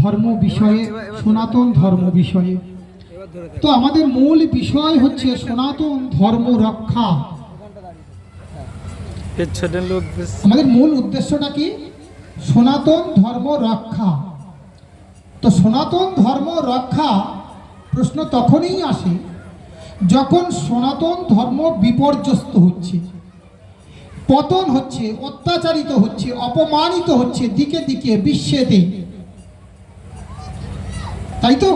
ধর্ম বিষয়ে সনাতন ধর্ম বিষয়ে। তো আমাদের মূল বিষয় হচ্ছে সনাতন ধর্ম রক্ষা। আমাদের মূল উদ্দেশ্যটা কি? সনাতন ধর্ম রক্ষা। তো সনাতন ধর্ম রক্ষা প্রশ্ন তখনই আসে যখন সনাতন ধর্ম বিপর্যস্ত হচ্ছে। পতন হচ্ছে অত্যাচারিত হচ্ছে অপমানিত হচ্ছে দিকে দিকে বিশ্বেতে। তাই তো?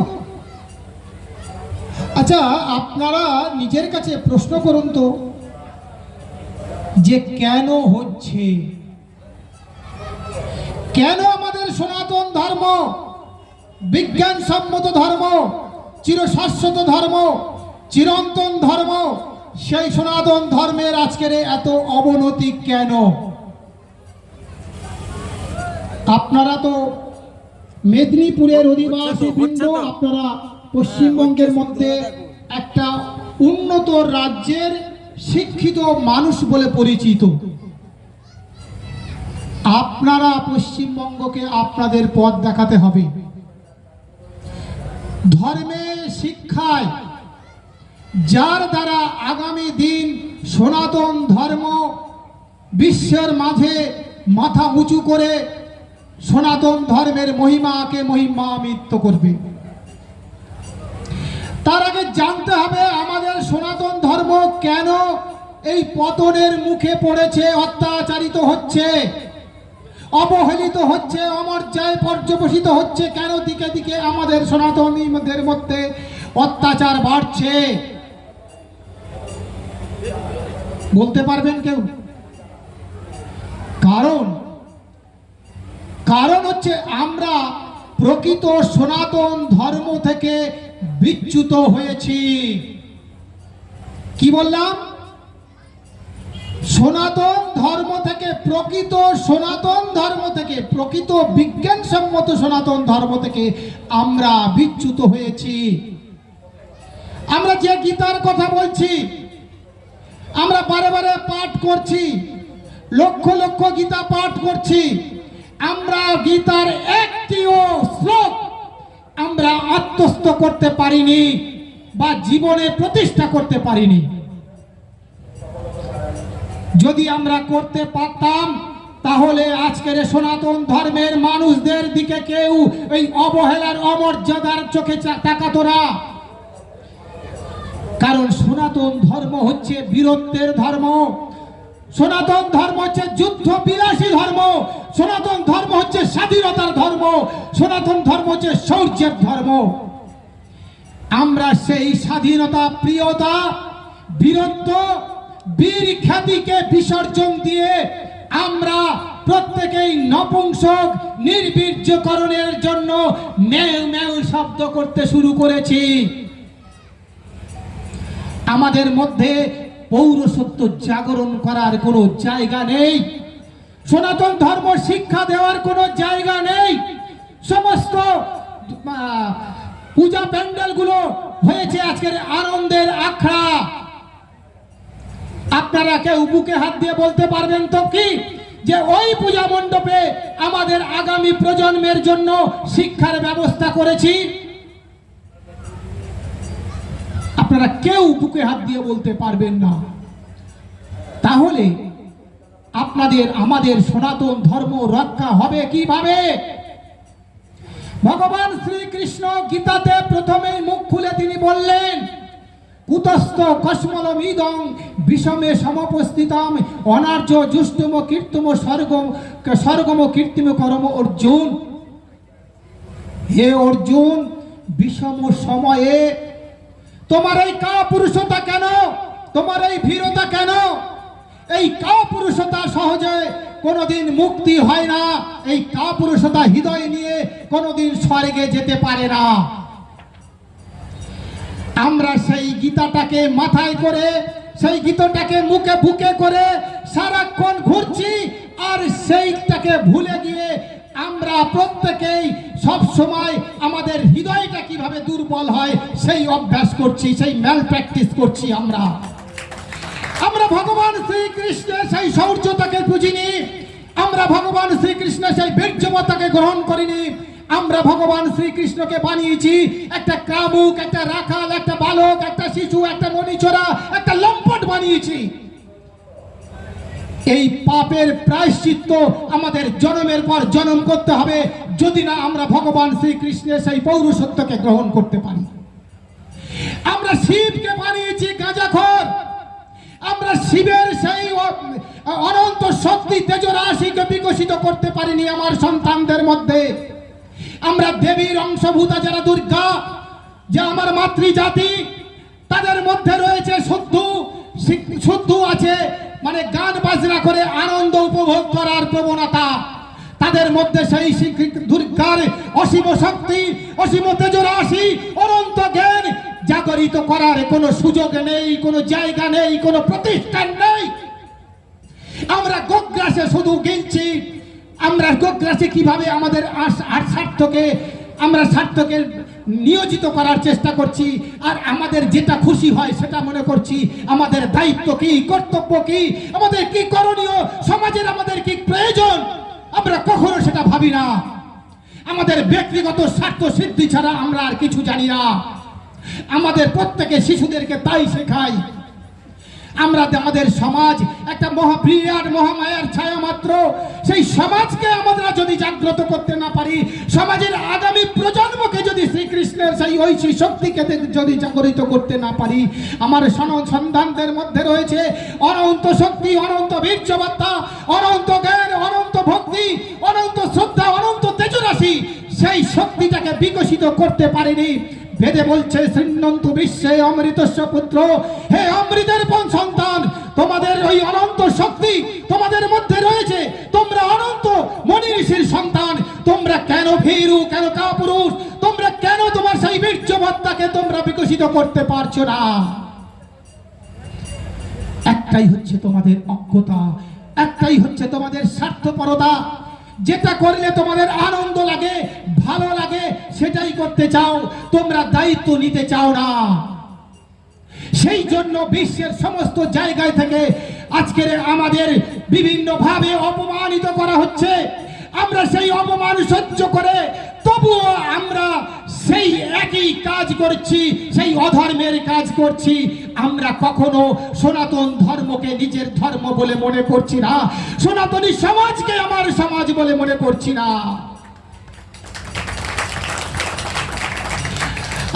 আচ্ছা আপনারা নিজের কাছে প্রশ্ন করুন তো, যে কেন হচ্ছে? কেন আমাদের সনাতন ধর্ম বিজ্ঞান সম্মত ধর্ম, চিরশাশ্বত ধর্ম, চিরন্তন ধর্ম, সেই সনাতন ধর্মের আজকের এত অবনতি কেন? আপনারা তো মেদিনীপুরের অধিবাসী বৃন্দ আপনারা পশ্চিমবঙ্গের মধ্যে একটা উন্নত রাজ্যের শিক্ষিত মানুষ বলে পরিচিত। আপনারা পশ্চিমবঙ্গকে আপনাদের পথ দেখাতে হবে। ধর্মে শিক্ষায় যার দ্বারা আগামী দিন সনাতন ধর্ম বিশ্বের মাঝে মাথা উঁচু করে সনাতন ধর্মের মহিমাকে মহিমান্বিত করবে। তার আগে জানতে হবে আমাদের সনাতন ধর্ম কেন এই পতনের মুখে পড়েছে, অত্যাচারিত হচ্ছে, অবহেলিত হচ্ছে, অমর্যায় পর্যবসিত হচ্ছে, কেন দিকে দিকে আমাদের সনাতনীদের মধ্যে অত্যাচার বাড়ছে? বলতে পারবেন কেউ? কারণ হচ্ছে আমরা প্রকৃত সনাতন ধর্ম থেকে বিচ্যুত হয়েছি। কি বললাম? সনাতন ধর্ম থেকে প্রকৃত সনাতন ধর্ম থেকে প্রকৃত বিজ্ঞানসম্মত সনাতন ধর্ম থেকে আমরা বিচ্যুত হয়েছি। আমরা যে গীতার কথা বলছি, আমরা বারে বারে পাঠ করছি, লক্ষ লক্ষ গীতা পাঠ করছি আমরা গীতার একটিও শ্লোক আমরা আত্মস্থ করতে পারিনি বা জীবনে প্রতিষ্ঠা করতে পারিনি। যদি আমরা করতে পারতাম, তাহলে আজকের সনাতন ধর্মের মানুষদের দিকে কেউ এই অবহেলার অমর্যাদার চোখে তাকাতো না। কারণ সনাতন ধর্ম হচ্ছে বীরত্বের ধর্ম। সনাতন ধর্ম হচ্ছে যুদ্ধ বিলাসী ধর্ম। সনাতন ধর্ম হচ্ছে স্বাধীনতার ধর্ম। সনাতন ধর্ম হচ্ছে শৌর্যের ধর্ম। আমরা সেই স্বাধীনতা, প্রিয়তা, বীরত্ব, বীর খ্যাতিকে বিসর্জন দিয়ে আমরা প্রত্যেকেই নপুংসক, নির্বীর্যকরণের জন্য মেউ মেউ শব্দ করতে শুরু করেছি। আমাদের মধ্যে পৌরসত্ব জাগরণ করার কোনো জায়গা নেই। সনাতন ধর্ম শিক্ষা দেওয়ার কোনো জায়গা নেই। সমস্ত পূজা প্যান্ডেলগুলো হয়েছে আজকের আনন্দের আখড়া। আপনারা কেউ বুকে হাত দিয়ে বলতে পারবেন তো কি? যে ওই পূজা মণ্ডপে আমাদের আগামী প্রজন্মের জন্য শিক্ষার ব্যবস্থা করেছি। আপনারা কেউ বুকে হাত দিয়ে বলতে পারবেন না। তাহলে আপনাদের, আমাদের সনাতন ধর্ম রক্ষা হবে কীভাবে? ভগবান শ্রীকৃষ্ণ গীতাতে প্রথমেই মুখ খুলে তিনি বললেন, কুতস্থ বিষমে সমপস্থিতম অনার্য কীর্তম স্বর্গম স্বর্গম কীর্তিম করম অর্জুন। অর্জুন, বিষম সময়ে তোমার এই কাপুরুষতা কেন? তোমার এই ভীরতা কেন? এই কাপুরুষতা সহজে কোনোদিন মুক্তি হয় না। এই কাপুরুষতা হৃদয় নিয়ে কোনোদিন স্বর্গে যেতে পারে না। আমরা সেই গীতাটাকে মাথায় করে, সেই গীতটাকে মুখে বুকে করে সারাক্ষণ ঘুরছি আর সেইটাকে ভুলে গিয়ে আমরা প্রত্যেকেই সব সময় আমাদের হৃদয়টা কীভাবে দুর্বল হয়, সেই অভ্যাস করছি, সেই ম্যাল প্র্যাকটিস করছি আমরা। আমরা ভগবান শ্রীকৃষ্ণের সেই শৌর্যতাকে বুঝিনি আমরা ভগবান শ্রীকৃষ্ণের সেই বীর্যমতাকে গ্রহণ করিনি, আমরা ভগবান শ্রীকৃষ্ণকে বানিয়েছি একটা কামুক, একটা রাখাল, একটা বালক, একটা শিশু, একটা মণিচোরা একটা লম্পট বানিয়েছি। এই পাপের প্রায়শ্চিত্ত আমাদের জন্মের পর জন্ম করতে হবে, যদি না আমরা ভগবান শ্রীকৃষ্ণের সেই পৌরসত্বকে গ্রহণ করতে পারি। আমরা শিবকে বানিয়েছি গাঁজাখর। আমরা শিবের সেই অনন্ত শক্তি তেজরাশিকে বিকশিত করতে পারিনি আমার সন্তানদের মধ্যে। আমরা দেবীর অংশভূতা যারা দুর্গা, যে আমার মাতৃজাতি, তাদের মধ্যে রয়েছে শুদ্ধ শুদ্ধ আছে মানে গান বাজনা করে আনন্দ উপভোগ করার প্রবণতা। তাদের মধ্যে সেই দুর্গার অসীম শক্তি, অসীম তেজরাশি, অনন্ত জ্ঞান জাগরিত করার কোনো সুযোগ নেই, কোনো জায়গা নেই, কোনো প্রতিষ্ঠান নেই। আমরা গোগ্রাসে শুধু গিলছি আমরা গোগ্রাসে কীভাবে আমাদের আস- আর স্বার্থকে আমরা স্বার্থকে নিয়োজিত করার চেষ্টা করছি, আর আমাদের যেটা খুশি হয় সেটা মনে করছি, আমাদের দায়িত্ব কি, কর্তব্য কি, আমাদের কি করণীয়, সমাজের আমাদের কি প্রয়োজন, আমরা কখনো সেটা ভাবি না। আমাদের ব্যক্তিগত স্বার্থ সিদ্ধি ছাড়া আমরা আর কিছু জানি না। আমাদের প্রত্যেকে শিশুদেরকে তাই শেখাই। আমরা আমাদের সমাজ একটা মহাবিরাট মহামায়ার ছায়া মাত্র, সেই সমাজকে আমরা যদি জাগ্রত করতে না পারি, সমাজের আগামী প্রজন্মকে যদি শ্রীকৃষ্ণের সেই ঐশী শক্তিকে যদি জাগরিত করতে না পারি, আমার সন- সন্তানদের মধ্যে রয়েছে অনন্ত শক্তি, অনন্ত বীর্যবার্তা, অনন্ত জ্ঞান, অনন্ত ভক্তি, অনন্ত শ্রদ্ধা, অনন্ত তেজরাশি, সেই শক্তিটাকে বিকশিত করতে পারিনি। বেদে বলছে শ্রীনন্ত বিশ্বে অমৃতস্য পুত্র। হে অমৃতের পন সন্তান, তোমাদের ওই অনন্ত শক্তি তোমাদের মধ্যে রয়েছে। তোমরা অনন্ত মনি ঋষির সন্তান। তোমরা কেন ভীরু, কেন কাপুরুষ? তোমরা কেন তোমার সেই বীর্যবত্তাকে তোমরা বিকশিত করতে পারছ না? একটাই হচ্ছে তোমাদের অজ্ঞতা, একটাই হচ্ছে তোমাদের স্বার্থপরতা। যেটা করলে তোমাদের আনন্দ লাগে ভালো লাগে, সেটাই করতে চাও, তোমরা দায়িত্ব নিতে চাও না। সেই জন্য বিশ্বের সমস্ত জায়গায় থেকে আজকের আমাদের বিভিন্ন ভাবে অপমানিত করা হচ্ছে। আমরা সেই অপমান সহ্য করে, তবুও আমরা সেই একই কাজ করছি, সেই অধর্মের কাজ করছি। আমরা কখনো সনাতন ধর্মকে নিজের ধর্ম বলে মনে করছি না। সনাতনী সমাজকে আমার সমাজ বলে মনে করছি না।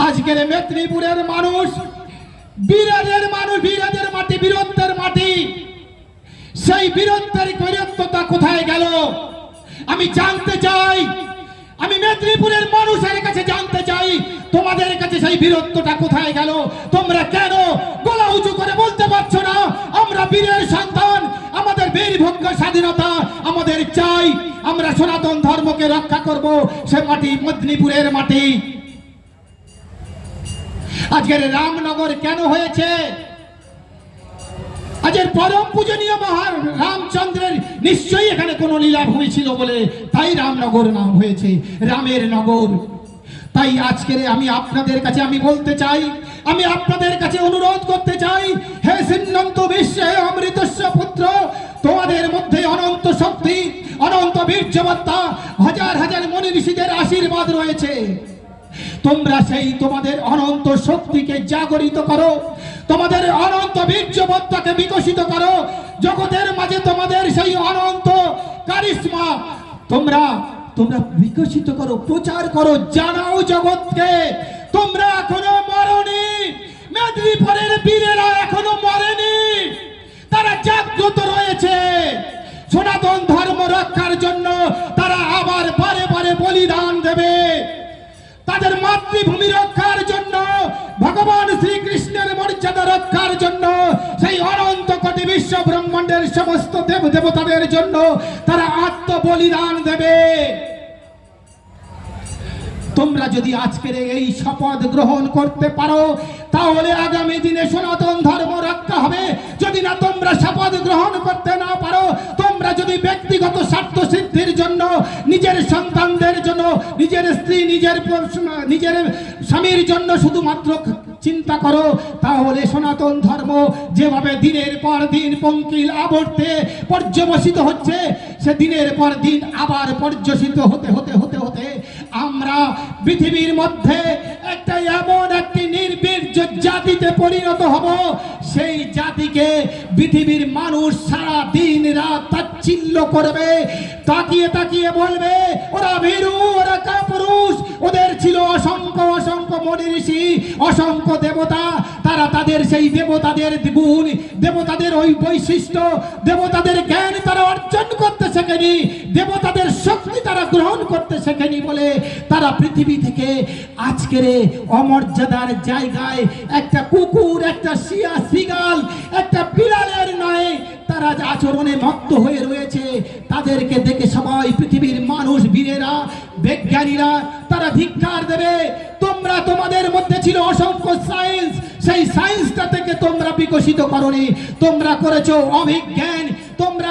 আজকের মেদিনীপুরের মানুষ বীরের মানুষ বীরেদের মাটি, বীরত্বের মাটি। সেই বীরত্বের বীরত্বতা কোথায় গেল? আমি জানতে চাই, আমি মেদিনীপুরের মানুষের কাছে জানতে চাই, তোমাদের কাছে সেই বীরত্বটা কোথায় গেল? তোমরা কেন গলা উঁচু করে বলতে পারছ না? আমরা বীরের সন্তান, আমাদের বীর স্বাধীনতা, আমাদের চাই, আমরা সনাতন ধর্মকে রক্ষা করব, সে মাটি মেদিনীপুরের মাটি। আজকের রামনগর কেন হয়েছে? আজের পরম পূজনীয় মহান রামচন্দ্রের নিশ্চয়ই এখানে কোনো লীলাভূমি ছিল বলে তাই রামনগর নাম হয়েছে, রামের নগর। তাই আজকের আমি আপনাদের কাছে আমি বলতে চাই, আমি আপনাদের কাছে অনুরোধ করতে চাই, হে সিন্নন্ত বিশ্বে অমৃতস্য পুত্র, তোমাদের মধ্যে অনন্ত শক্তি, অনন্ত বীর্যবত্তা হাজার হাজার মনি ঋষিদের আশীর্বাদ রয়েছে। তোমরা সেই তোমাদের অনন্ত শক্তিকে জাগরিত করো। তোমাদের অনন্ত বীর্যবত্তাকে বিকশিত করো। জগতের মাঝে তোমাদের সেই অনন্ত কারিশ্মা। তোমরা তোমরা বিকশিত করো, প্রচার করো, জানাও জগৎকে। তোমরা এখনও মরনি। মেদিনীপুরের বীরেরা এখনও মরেনি। তারা জাগ্রত রয়েছে। সনাতন ধর্ম রক্ষার জন্য তারা আবার বারে বারে বলিদান দেবে। তাদের মাতৃভূমি রক্ষার জন্য, ভগবান শ্রীকৃষ্ণের মর্যাদা রক্ষার জন্য, সেই অনন্ত কোটি বিশ্ব ব্রহ্মাণ্ডের সমস্ত দেব দেবতাদের জন্য তারা আত্ম বলিদান দেবে। তোমরা যদি আজকের এই শপথ গ্রহণ করতে পারো, তাহলে আগামী দিনে সনাতন ধর্ম রক্ষা হবে। যদি না তোমরা শপথ গ্রহণ করতে না পারো, তোমরা যদি ব্যক্তিগত স্বার্থ সিদ্ধির জন্য, নিজের সন্তানদের জন্য, নিজের স্ত্রী, নিজের নিজের স্বামীর জন্য শুধুমাত্র চিন্তা করো, তাহলে সনাতন ধর্ম যেভাবে দিনের পর দিন পঙ্কিল আবর্তে পর্যবসিত হচ্ছে, সে দিনের পর দিন আবার পর্যসিত হতে হতে হতে হতে আমরা পৃথিবীর মধ্যে একটা এমন একটি নির্বীর্য জাতিতে পরিণত হব, সেই জাতিকে পৃথিবীর মানুষ সারা দিন রাত তাচ্ছিল্য করবে, তাকিয়ে তাকিয়ে বলবে, ওরা ভীরু, ওরা কাপুরুষ, ওদের ছিল অসংখ্য অসংখ্য মনি ঋষি অসংখ্য দেবতা, তারা তাদের সেই দেবতাদের গুণ, দেবতাদের ওই বৈশিষ্ট্য, দেবতাদের জ্ঞান তারা অর্জন তারা পৃথিবী থেকে আজকের অমর্যাদার জায়গায় একটা কুকুর, একটা শিয়া সিগাল একটা বিড়ালের নয়, তারা যে আচরণে মত্ত হয়ে রয়েছে, তাদেরকে দেখে সবাই পৃথিবীর মানুষ, বীরেরা, বিজ্ঞানীরা, তারা ধিক্কার দেবে, তোমরা তোমাদের মধ্যে ছিল অসংখ্য সায়েন্স সেই সায়েন্সটা থেকে তোমরা বিকশিত করনি, তোমরা করেছ অভিজ্ঞান।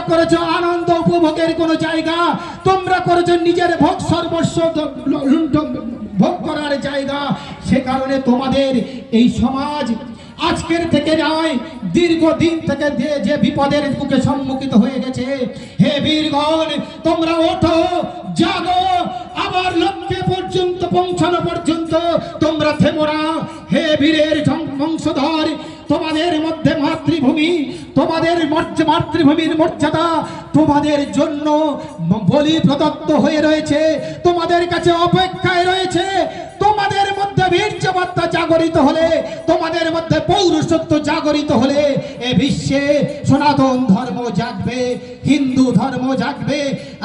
করেছ আনন্দ উপভোগের কোনো জায়গা, তোমরা করেছ নিজের ভোগ সর্বস্ব ভোগ করার জায়গা। সে কারণে তোমাদের এই সমাজ আজকের থেকে নয়, দীর্ঘদিন থেকে যে বিপদের মুখে সম্মুখীন হয়ে গেছে। হে বীরগণ, তোমরা ওঠো, জাগো, আবার লক্ষ্যে পর্যন্ত, পৌঁছানো পর্যন্ত তোমরা থেমোরা হে বীরের বংশধর তোমাদের মধ্যে মাতৃভূমি, তোমাদের মাতৃভূমির মর্যাদা তোমাদের জন্য বলি প্রদত্ত হয়ে রয়েছে, তোমাদের কাছে অপেক্ষায় রয়েছে। তোমাদের মধ্যে বীর্যবার্তা জাগরিত হলে, তোমাদের মধ্যে পৌরসত্ব জাগরিত হলে, এ বিশ্বে সনাতন ধর্ম জাগবে, হিন্দু ধর্ম জাগবে,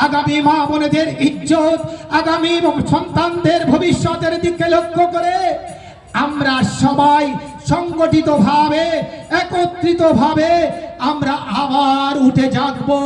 আগামী মা বোনেদের ইজ্জত, আগামী সন্তানদের ভবিষ্যতের দিকে লক্ষ্য করে আমরা সবাই সংগঠিত ভাবে একত্রিত ভাবে আমরা আবার উঠে জাগবো।